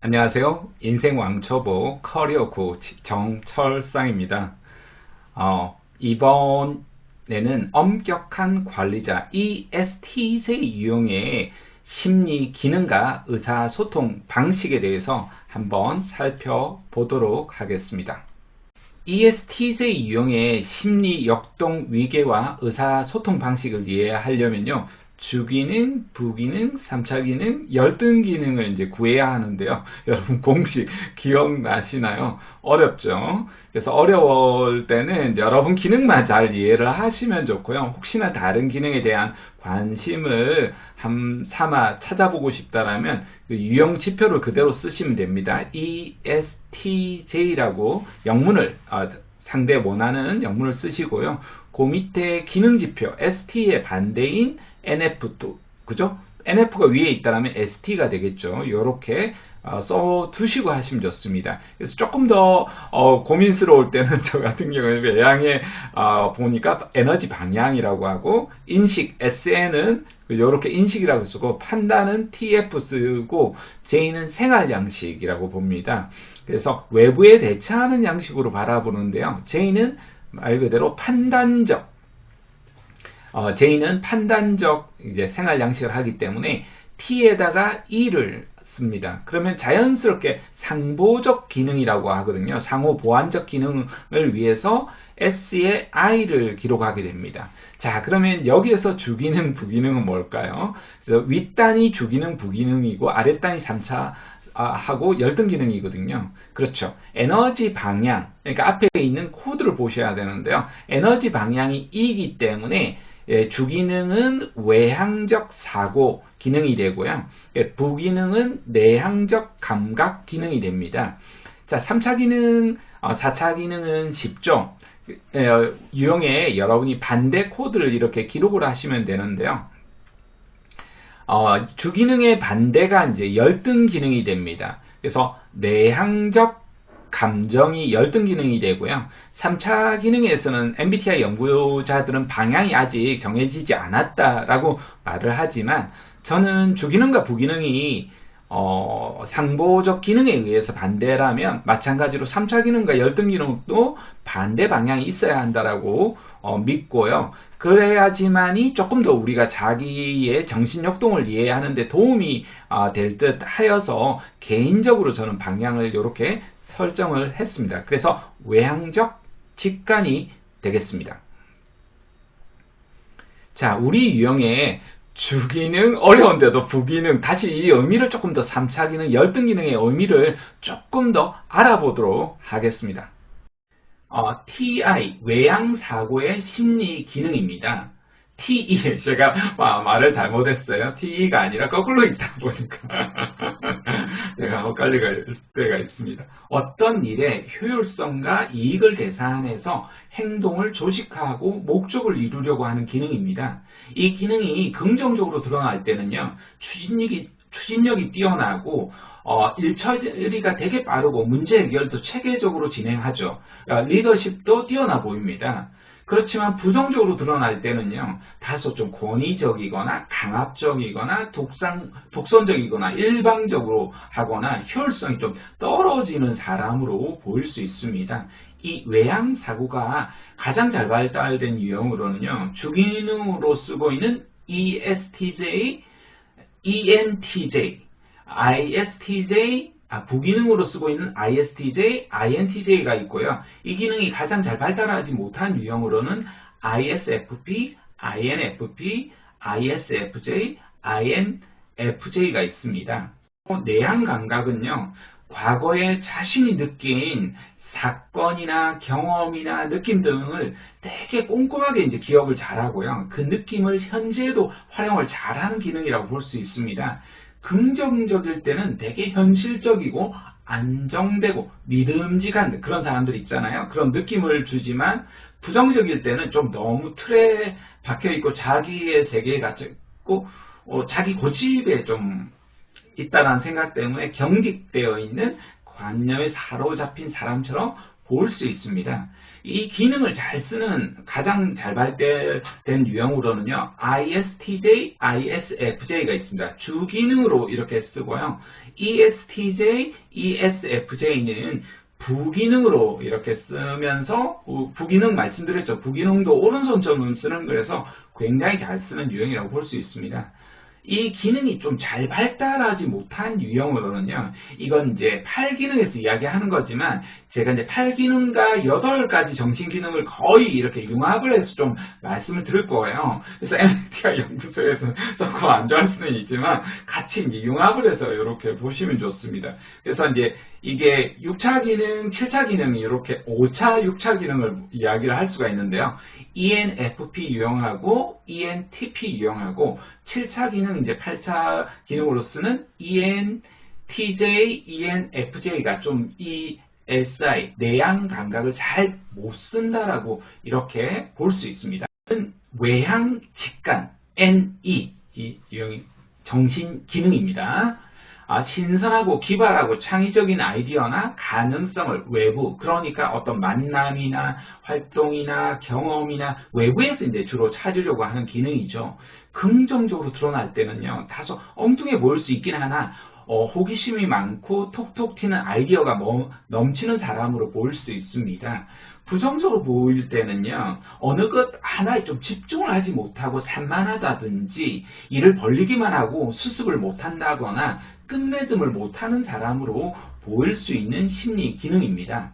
안녕하세요. 인생 왕초보 커리어 코치 정철상입니다. 어, 이번에는 엄격한 관리자 ESTJ 유형의 심리 기능과 의사소통 방식에 대해서 한번 살펴보도록 하겠습니다. ESTJ 유형의 심리 역동 위계와 의사소통 방식을 이해하려면요. 주기능, 부기능, 3차 기능, 열등 기능을 이제 구해야 하는데요. 여러분 공식 기억나시나요? 어렵죠? 그래서 어려울 때는 여러분 기능만 잘 이해를 하시면 좋고요. 혹시나 다른 기능에 대한 관심을 한 삼아 찾아보고 싶다라면 그 유형 지표를 그대로 쓰시면 됩니다. ESTJ라고 영문을 어, 상대 원하는 영문을 쓰시고요. 그 밑에 기능 지표 ST의 반대인 NF2 그죠? NF가 위에 있다면 ST가 되겠죠. 이렇게 어, 써 두시고 하시면 좋습니다. 그래서 조금 더 어, 고민스러울 때는 저 같은 경우에 외양에 어, 보니까 에너지 방향이라고 하고 인식 SN은 이렇게 인식이라고 쓰고 판단은 TF 쓰고 J는 생활 양식이라고 봅니다. 그래서 외부에 대처하는 양식으로 바라보는데요. J는 말 그대로 판단적 어, J는 판단적 이제 생활 양식을 하기 때문에 T에다가 E를 씁니다. 그러면 자연스럽게 상보적 기능이라고 하거든요. 상호 보완적 기능을 위해서 S의 I를 기록하게 됩니다. 자, 그러면 여기에서 주기능, 부기능은 뭘까요? 그래서 윗단이 주기능, 부기능이고 아랫단이 3차 하고 열등 기능이거든요. 그렇죠. 에너지 방향, 그러니까 앞에 있는 코드를 보셔야 되는데요. 에너지 방향이 이기 때문에 예, 주기능은 외향적 사고 기능이 되고요. 예, 부기능은 내향적 감각 기능이 됩니다. 자, 3차 기능, 4차 어, 기능은 쉽죠. 예, 유형에 여러분이 반대 코드를 이렇게 기록을 하시면 되는데요. 어, 주기능의 반대가 이제 열등 기능이 됩니다. 그래서 내향적 감정이 열등 기능이 되고요. 3차 기능에서는 MBTI 연구자들은 방향이 아직 정해지지 않았다라고 말을 하지만 저는 주기능과 부기능이 어, 상보적 기능에 의해서 반대라면 마찬가지로 3차 기능과 열등 기능도 반대 방향이 있어야 한다라고 어, 믿고요. 그래야지만이 조금 더 우리가 자기의 정신 역동을 이해하는 데 도움이 어, 될듯 하여서 개인적으로 저는 방향을 이렇게 설정을 했습니다. 그래서 외향적 직관이 되겠습니다. 자, 우리 유형의 주기능 어려운데도 부기능 다시 이 의미를 조금 더 3차 기능 열등 기능의 의미를 조금 더 알아보도록 하겠습니다. 어, TI 외양 사고의 심리 기능입니다. TE 제가 말을 잘못했어요. TE가 아니라 거꾸로 있다 보니까 제가 헷갈릴 때가 있습니다. 어떤 일의 효율성과 이익을 계산해서 행동을 조직하고 목적을 이루려고 하는 기능입니다. 이 기능이 긍정적으로 드러날 때는요. 추진력이 추진력이 뛰어나고 어, 일처리가 되게 빠르고 문제 해결도 체계적으로 진행하죠. 어, 리더십도 뛰어나 보입니다. 그렇지만 부정적으로 드러날 때는요, 다소 좀 권위적이거나 강압적이거나 독상, 독선적이거나 일방적으로 하거나 효율성이 좀 떨어지는 사람으로 보일 수 있습니다. 이 외양 사고가 가장 잘 발달된 유형으로는요, 주기능으로 쓰고 있는 ESTJ, ENTJ, ISTJ, 아, 부기능으로 쓰고 있는 ISTJ, INTJ가 있고요. 이 기능이 가장 잘 발달하지 못한 유형으로는 ISFP, INFP, ISFJ, INFJ가 있습니다. 내향 감각은요, 과거에 자신이 느낀 사건이나 경험이나 느낌 등을 되게 꼼꼼하게 이제 기억을 잘하고요. 그 느낌을 현재에도 활용을 잘하는 기능이라고 볼 수 있습니다. 긍정적일 때는 되게 현실적이고 안정되고 믿음직한 그런 사람들 있잖아요. 그런 느낌을 주지만 부정적일 때는 좀 너무 틀에 박혀 있고 자기의 세계에 갇혀 있고 어, 자기 고집에 좀 있다라는 생각 때문에 경직되어 있는 관념에 사로잡힌 사람처럼 볼수 있습니다. 이 기능을 잘 쓰는 가장 잘 발달된 유형으로는요, ISTJ, ISFJ가 있습니다. 주 기능으로 이렇게 쓰고요. ESTJ, ESFJ는 부기능으로 이렇게 쓰면서 어, 부기능 말씀드렸죠. 부기능도 오른손처럼 쓰는 거라서 굉장히 잘 쓰는 유형이라고 볼 수 있습니다. 이 기능이 좀 잘 발달하지 못한 유형으로는요, 이건 이제 8기능에서 이야기하는 거지만, 제가 이제 8기능과 8가지 정신기능을 거의 이렇게 융합을 해서 좀 말씀을 드릴 거예요. 그래서 MBTI 연구소에서 조금 안 좋아할 수는 있지만, 같이 이제 융합을 해서 이렇게 보시면 좋습니다. 그래서 이제 이게 6차 기능, 7차 기능이 이렇게 5차, 6차 기능을 이야기를 할 수가 있는데요. ENFP 유형하고 ENTP 유형하고 7차 기능 이제 8차 기능으로 쓰는 E ENTJ, ENFJ가 좀 이 SI 내양 감각을 잘 못 쓴다라고 이렇게 볼 수 있습니다. 외향 직관 NE 이 유형이 정신 기능입니다. 아, 신선하고 기발하고 창의적인 아이디어나 가능성을 외부, 그러니까 어떤 만남이나 활동이나 경험이나 외부에서 이제 주로 찾으려고 하는 기능이죠. 긍정적으로 드러날 때는요, 다소 엉뚱해 보일 수 있긴 하나, 어, 호기심이 많고 톡톡 튀는 아이디어가 뭐- 넘치는 사람으로 보일 수 있습니다. 부정적으로 보일 때는요, 어느 것 하나에 좀 집중을 하지 못하고 산만하다든지, 일을 벌리기만 하고 수습을 못한다거나, 끝맺음을 못하는 사람으로 보일 수 있는 심리 기능입니다.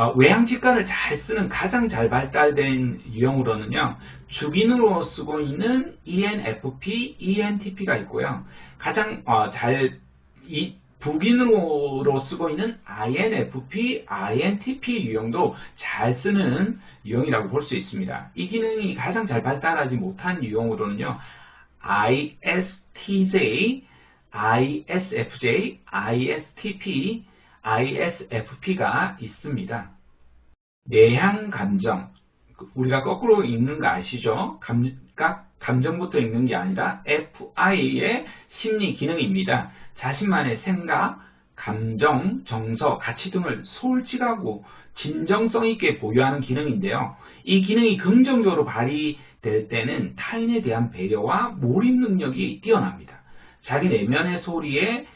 어, 외향 직관을 잘 쓰는 가장 잘 발달된 유형으로는요, 주기능으로 쓰고 있는 ENFP, ENTP가 있고요. 가장 어, 잘 이, 부기능으로 쓰고 있는 INFP, INTP 유형도 잘 쓰는 유형이라고 볼 수 있습니다. 이 기능이 가장 잘 발달하지 못한 유형으로는요, ISTJ, ISFJ, ISTP, ISFP가 있습니다. 내향 감정, 우리가 거꾸로 읽는 거 아시죠? 감, 감정부터 읽는 게 아니라 FI의 심리 기능입니다. 자신만의 생각, 감정, 정서, 가치 등을 솔직하고 진정성 있게 보유하는 기능인데요. 이 기능이 긍정적으로 발휘될 때는 타인에 대한 배려와 몰입 능력이 뛰어납니다. 자기 내면의 소리에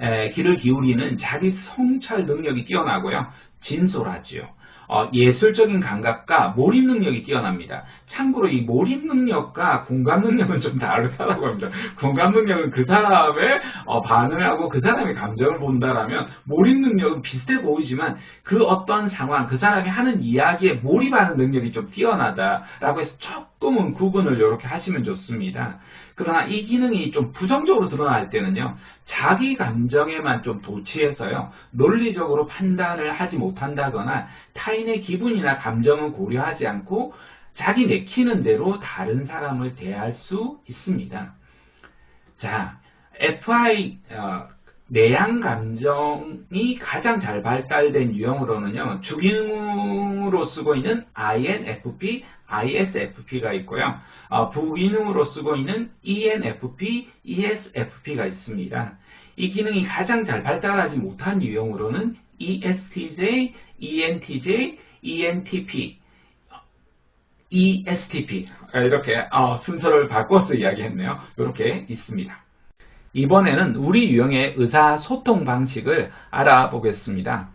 에, 귀를 기울이는 자기 성찰 능력이 뛰어나고요. 진솔하지요. 어, 예술적인 감각과 몰입 능력이 뛰어납니다. 참고로 이 몰입 능력과 공감 능력은 좀 다르다고 합니다. 공감 능력은 그 사람의 어, 반응하고 그 사람의 감정을 본다라면 몰입 능력은 비슷해 보이지만 그 어떤 상황, 그 사람이 하는 이야기에 몰입하는 능력이 좀 뛰어나다라고 해서 조금 은 구분을 이렇게 하시면 좋습니다. 그러나 이 기능이 좀 부정적으로 드러날 때는요, 자기 감정에만 좀 도취해서요, 논리적으로 판단을 하지 못한다거나 타인의 기분이나 감정은 고려하지 않고 자기 내키는 대로 다른 사람을 대할 수 있습니다. 자, FI, 어, 내향 감정이 가장 잘 발달된 유형으로는요, 주기능으로 쓰고 있는 INFP, ISFP가 있고요. 어, 부기능으로 쓰고 있는 ENFP, ESFP가 있습니다. 이 기능이 가장 잘 발달하지 못한 유형으로는 ESTJ, ENTJ, ENTP, ESTP 이렇게 어, 순서를 바꿔서 이야기했네요. 이렇게 있습니다. 이번에는 우리 유형의 의사소통 방식을 알아보겠습니다.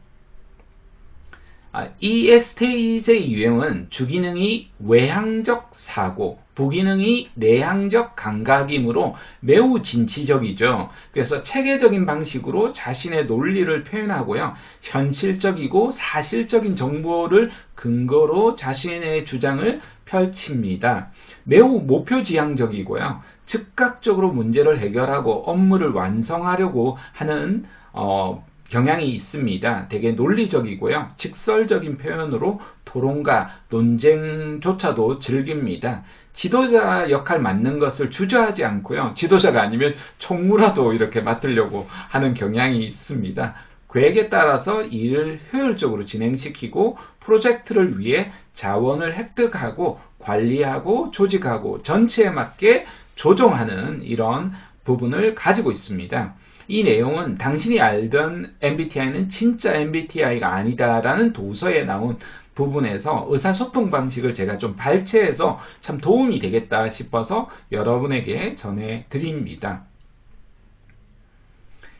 아, ESTJ 유형은 주기능이 외향적 사고, 부기능이 내향적 감각이므로 매우 진취적이죠. 그래서 체계적인 방식으로 자신의 논리를 표현하고요. 현실적이고 사실적인 정보를 근거로 자신의 주장을 펼칩니다. 매우 목표지향적이고요. 즉각적으로 문제를 해결하고 업무를 완성하려고 하는 어, 경향이 있습니다. 되게 논리적이고요. 직설적인 표현으로 토론과 논쟁조차도 즐깁니다. 지도자 역할 맡는 것을 주저하지 않고요. 지도자가 아니면 총무라도 이렇게 맡으려고 하는 경향이 있습니다. 계획에 따라서 일을 효율적으로 진행시키고 프로젝트를 위해 자원을 획득하고 관리하고 조직하고 전체에 맞게 조정하는 이런 부분을 가지고 있습니다. 이 내용은 당신이 알던 MBTI는 진짜 MBTI가 아니다라는 도서에 나온 부분에서 의사소통 방식을 제가 좀 발췌해서 참 도움이 되겠다 싶어서 여러분에게 전해드립니다.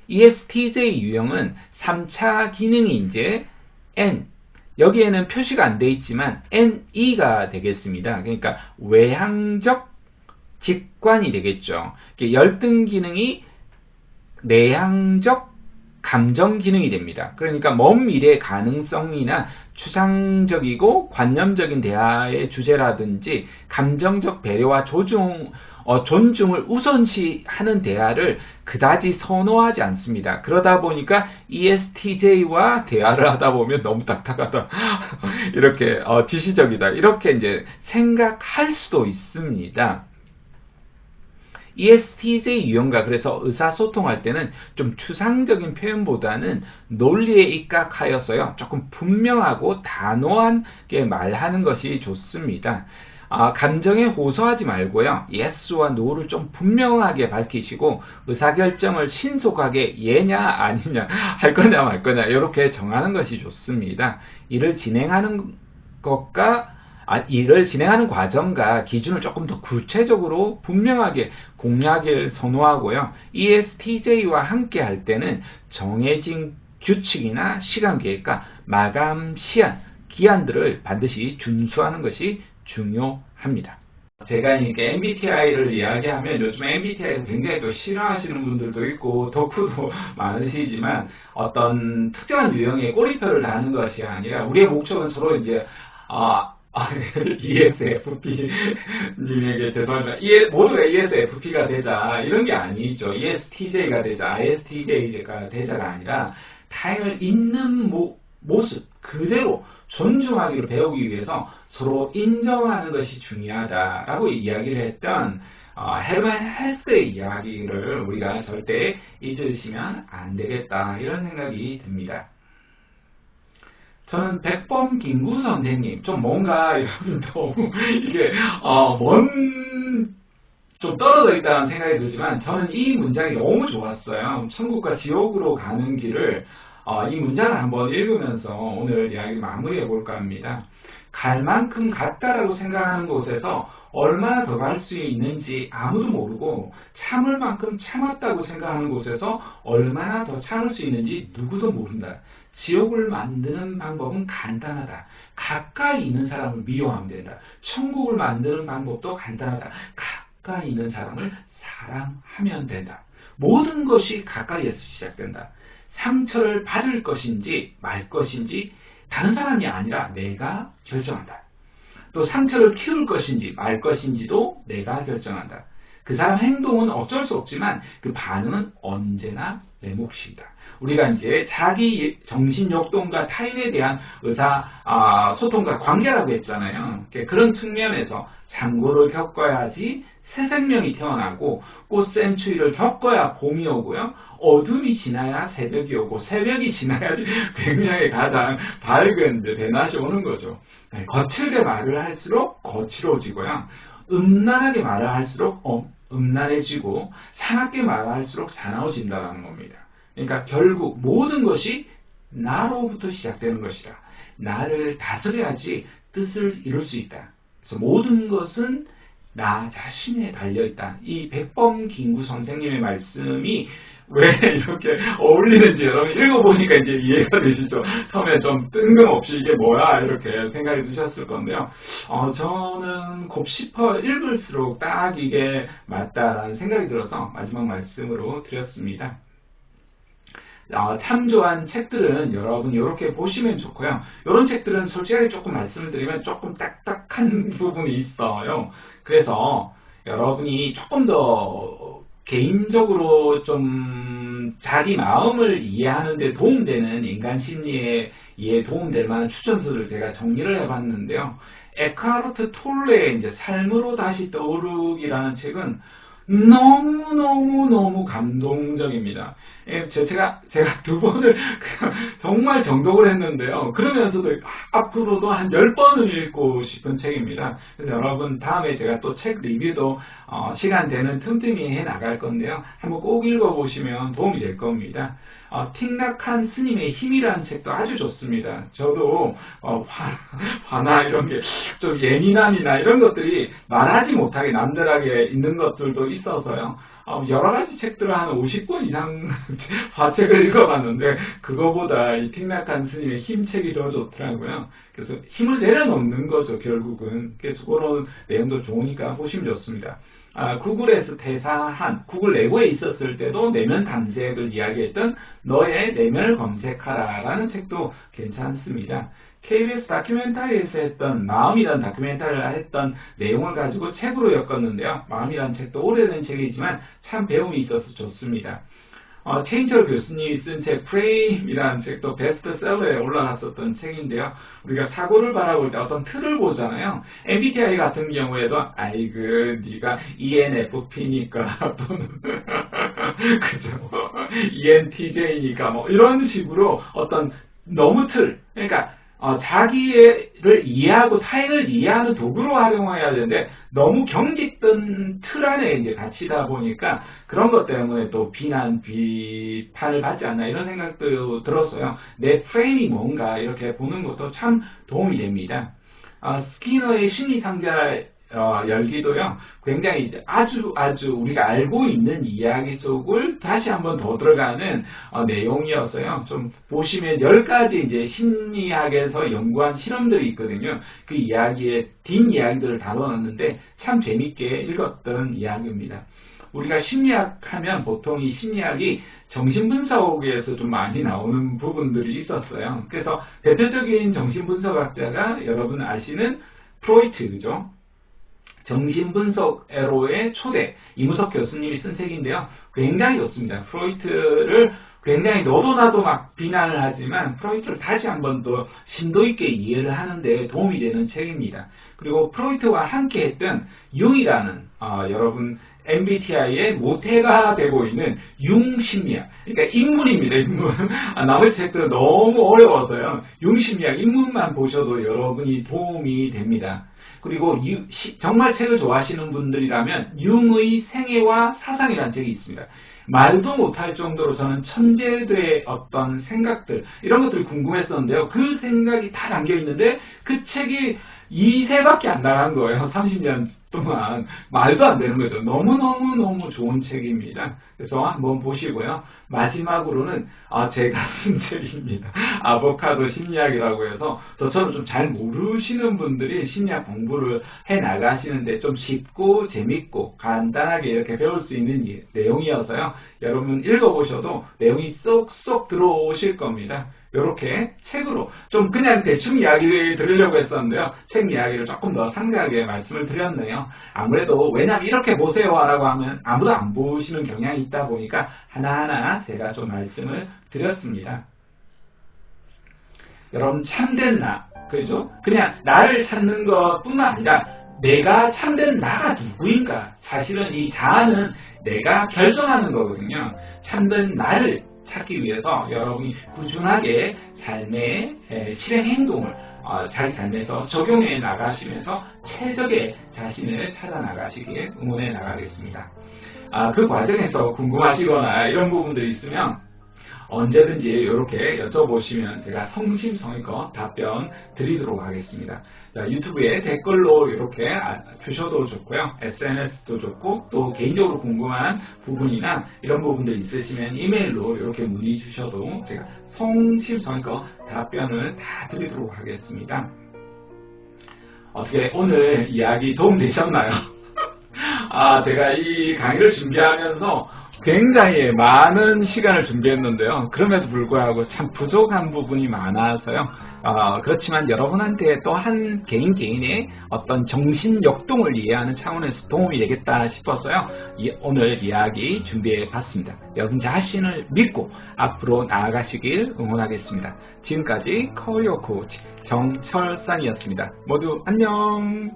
ESTJ 유형은 3차 기능이 이제 N, 여기에는 표시가 안 돼 있지만 NE가 되겠습니다. 그러니까 외향적 직관이 되겠죠. 열등 기능이 내향적 감정 기능이 됩니다. 그러니까 먼 미래 가능성이나 추상적이고 관념적인 대화의 주제라든지 감정적 배려와 조중, 어, 존중을 우선시하는 대화를 그다지 선호하지 않습니다. 그러다 보니까 ESTJ와 대화를 하다 보면 너무 딱딱하다. 이렇게 어, 지시적이다. 이렇게 이제 생각할 수도 있습니다. ESTJ 유형과 그래서 의사소통할 때는 좀 추상적인 표현보다는 논리에 입각하여서요 조금 분명하고 단호하게 말하는 것이 좋습니다. 아, 감정에 호소하지 말고요 yes와 no를 좀 분명하게 밝히시고 의사결정을 신속하게 예냐 아니냐 할 거냐 말 거냐 이렇게 정하는 것이 좋습니다. 이를 진행하는 것과 아, 일을 진행하는 과정과 기준을 조금 더 구체적으로 분명하게 공략을 선호하고요. ESTJ와 함께 할 때는 정해진 규칙이나 시간 계획과 마감 시한, 기한들을 반드시 준수하는 것이 중요합니다. 제가 이렇게 MBTI를 이야기하면 요즘 MBTI를 굉장히 또 싫어하시는 분들도 있고 덕후도 많으시지만 어떤 특정한 유형의 꼬리표를 다는 것이 아니라 우리의 목적은 서로 이제 아, 아, ESFP님에게 죄송합니다. E- 모두가 ESFP가 되자, 이런 게 아니죠. ESTJ가 되자, ISTJ가 되자가 아니라, 타인을 있는 모, 모습, 그대로 존중하기를 배우기 위해서 서로 인정하는 것이 중요하다라고 이야기를 했던, 어, 헤르만 헬스의 이야기를 우리가 절대 잊으시면 안 되겠다, 이런 생각이 듭니다. 저는 백범 김구 선생님 좀 뭔가 너무 이게 어먼 좀 떨어져 있다는 생각이 들지만 저는 이 문장이 너무 좋았어요. 천국과 지옥으로 가는 길을 어, 이 문장을 한번 읽으면서 오늘 이야기 마무리해 볼까 합니다. 갈 만큼 갔다라고 생각하는 곳에서 얼마나 더 갈 수 있는지 아무도 모르고 참을 만큼 참았다고 생각하는 곳에서 얼마나 더 참을 수 있는지 누구도 모른다. 지옥을 만드는 방법은 간단하다. 가까이 있는 사람을 미워하면 된다. 천국을 만드는 방법도 간단하다. 가까이 있는 사람을 사랑하면 된다. 모든 것이 가까이에서 시작된다. 상처를 받을 것인지 말 것인지 다른 사람이 아니라 내가 결정한다. 또 상처를 키울 것인지 말 것인지도 내가 결정한다. 그 사람 행동은 어쩔 수 없지만 그 반응은 언제나 내 몫이다. 우리가 이제 자기 정신 역동과 타인에 대한 의사 아, 소통과 관계라고 했잖아요. 그런 측면에서 장고를 겪어야지 새 생명이 태어나고 꽃샘추위를 겪어야 봄이 오고요. 어둠이 지나야 새벽이 오고 새벽이 지나야지 굉장히 가장 밝은 대낮이 오는 거죠. 네, 거칠게 말을 할수록 거칠어지고요. 음란하게 말을 할수록 어, 음란해지고 사납게 말을 할수록 사나워진다는 겁니다. 그러니까 결국 모든 것이 나로부터 시작되는 것이다. 나를 다스려야지 뜻을 이룰 수 있다. 그래서 모든 것은 나 자신에 달려있다. 이 백범 김구 선생님의 말씀이 왜 이렇게 어울리는지 여러분 읽어보니까 이제 이해가 되시죠? 처음에 좀 뜬금없이 이게 뭐야 이렇게 생각이 드셨을 건데요. 어, 저는 곱씹어 읽을수록 딱 이게 맞다라는 생각이 들어서 마지막 말씀으로 드렸습니다. 어, 참조한 책들은 여러분 이렇게 보시면 좋고요. 이런 책들은 솔직하게 조금 말씀을 드리면 조금 딱딱한 부분이 있어요. 그래서 여러분이 조금 더 개인적으로 좀 자기 마음을 이해하는 데 도움되는 인간 심리에 이해 도움될 만한 추천서를 제가 정리를 해봤는데요. 에카르트 톨레의 이제 삶으로 다시 떠오르기라는 책은 너무너무너무 감동적입니다. 예, 제- 제가, 제가 두 번을 정말 정독을 했는데요. 그러면서도 앞으로도 한 열 번을 읽고 싶은 책입니다. 그래서 여러분 다음에 제가 또 책 리뷰도 어, 시간 되는 틈틈이 해 나갈 건데요. 한번 꼭 읽어보시면 도움이 될 겁니다. 어, 틱낙한 스님의 힘이라는 책도 아주 좋습니다. 저도 어, 화, 화나 이런 게 좀 예민함이나 이런 것들이 말하지 못하게 남들하게 있는 것들도 있어서요. 어, 여러 가지 책들을 한 50권 이상 화책을 읽어봤는데 그거보다 이 틱낙한 스님의 힘책이 더 좋더라고요. 그래서 힘을 내려놓는 거죠 결국은. 그래서 그런 내용도 좋으니까 보시면 좋습니다. 아, 구글에서 퇴사한 구글 내부에 있었을 때도 내면 탐색을 이야기했던 너의 내면을 검색하라라는 책도 괜찮습니다. KBS 다큐멘터리에서 했던 마음이라는 다큐멘터리를 했던 내용을 가지고 책으로 엮었는데요. 마음이라는 책도 오래된 책이지만 참 배움이 있어서 좋습니다. 어, 체인철 교수님이 쓴 책 프레임이라는 책도 베스트셀러에 올라갔었던 책인데요. 우리가 사고를 바라볼 때 어떤 틀을 보잖아요. MBTI 같은 경우에도 아이그 네가 ENFP니까 또는 그죠 ENTJ니까 뭐 이런 식으로 어떤 너무 틀 그러니까 어, 자기를 이해하고 사회를 이해하는 도구로 활용해야 되는데 너무 경직된 틀 안에 이제 갇히다 보니까 그런 것 때문에 또 비난, 비판을 받지 않나 이런 생각도 들었어요. 내 프레임이 뭔가 이렇게 보는 것도 참 도움이 됩니다. 아, 스키너의 심리상자 어, 열기도요, 굉장히 아주 아주 우리가 알고 있는 이야기 속을 다시 한번 더 들어가는 어, 내용이어서요. 좀 보시면 10가지 이제 심리학에서 연구한 실험들이 있거든요. 그 이야기의 뒷 이야기들을 다뤄놨는데 참 재밌게 읽었던 이야기입니다. 우리가 심리학 하면 보통 이 심리학이 정신분석에서 좀 많이 나오는 부분들이 있었어요. 그래서 대표적인 정신분석학자가 여러분 아시는 프로이트, 그죠? 정신분석 에로의 초대 이무석 교수님이 쓴 책인데요. 굉장히 좋습니다. 프로이트를 굉장히 너도 나도 막 비난을 하지만 프로이트를 다시 한 번 더 심도 있게 이해를 하는데 도움이 되는 책입니다. 그리고 프로이트와 함께 했던 융이라는 어, 여러분 MBTI의 모태가 되고 있는 융심리학 그러니까 인문입니다. 인문. 아, 나머지 책들은 너무 어려워서요. 융심리학 인문만 보셔도 여러분이 도움이 됩니다. 그리고 유- 시- 정말 책을 좋아하시는 분들이라면 융의 생애와 사상이라는 책이 있습니다. 말도 못할 정도로 저는 천재들의 어떤 생각들 이런 것들이 궁금했었는데요. 그 생각이 다 담겨 있는데 그 책이 2세밖에 안 나간 거예요. 30년 동안 말도 안 되는 거죠. 너무너무너무 좋은 책입니다. 그래서 한번 보시고요. 마지막으로는 아, 제가 쓴 책입니다. 아보카도 심리학이라고 해서 저처럼 좀 잘 모르시는 분들이 심리학 공부를 해 나가시는데 좀 쉽고 재밌고 간단하게 이렇게 배울 수 있는 이- 내용이어서요. 여러분 읽어보셔도 내용이 쏙쏙 들어오실 겁니다. 이렇게 책으로 좀 그냥 대충 이야기를 들으려고 했었는데요. 책 이야기를 조금 더 상세하게 말씀을 드렸네요. 아무래도 왜냐면 이렇게 보세요 라고 하면 아무도 안 보시는 경향이 있다 보니까 하나하나 제가 좀 말씀을 드렸습니다. 여러분 참된 나, 그죠? 그냥 나를 찾는 것뿐만 아니라 내가 참된 나가 누구인가? 사실은 이 자아는 내가 결정하는 거거든요. 참된 나를 찾기 위해서 여러분이 꾸준하게 삶의 에, 실행 행동을 어, 자기 삶에서 적용해 나가시면서 최적의 자신을 찾아 나가시길 응원해 나가겠습니다. 아, 그 과정에서 궁금하시거나 이런 부분들이 있으면 언제든지 이렇게 여쭤보시면 제가 성심성의껏 답변 드리도록 하겠습니다. 자, 유튜브에 댓글로 이렇게 아- 주셔도 좋고요. SNS도 좋고 또 개인적으로 궁금한 부분이나 이런 부분들 있으시면 이메일로 이렇게 문의 주셔도 제가 성심성의껏 답변을 다 드리도록 하겠습니다. 어떻게 오늘 이야기 도움되셨나요? 아, 제가 이 강의를 준비하면서 굉장히 많은 시간을 준비했는데요. 그럼에도 불구하고 참 부족한 부분이 많아서요. 어, 그렇지만 여러분한테 또한 개인 개인의 어떤 정신 역동을 이해하는 차원에서 도움이 되겠다 싶어서요. 이- 오늘 이야기 준비해 봤습니다. 여러분 자신을 믿고 앞으로 나아가시길 응원하겠습니다. 지금까지 커리어 코치 정철상이었습니다. 모두 안녕!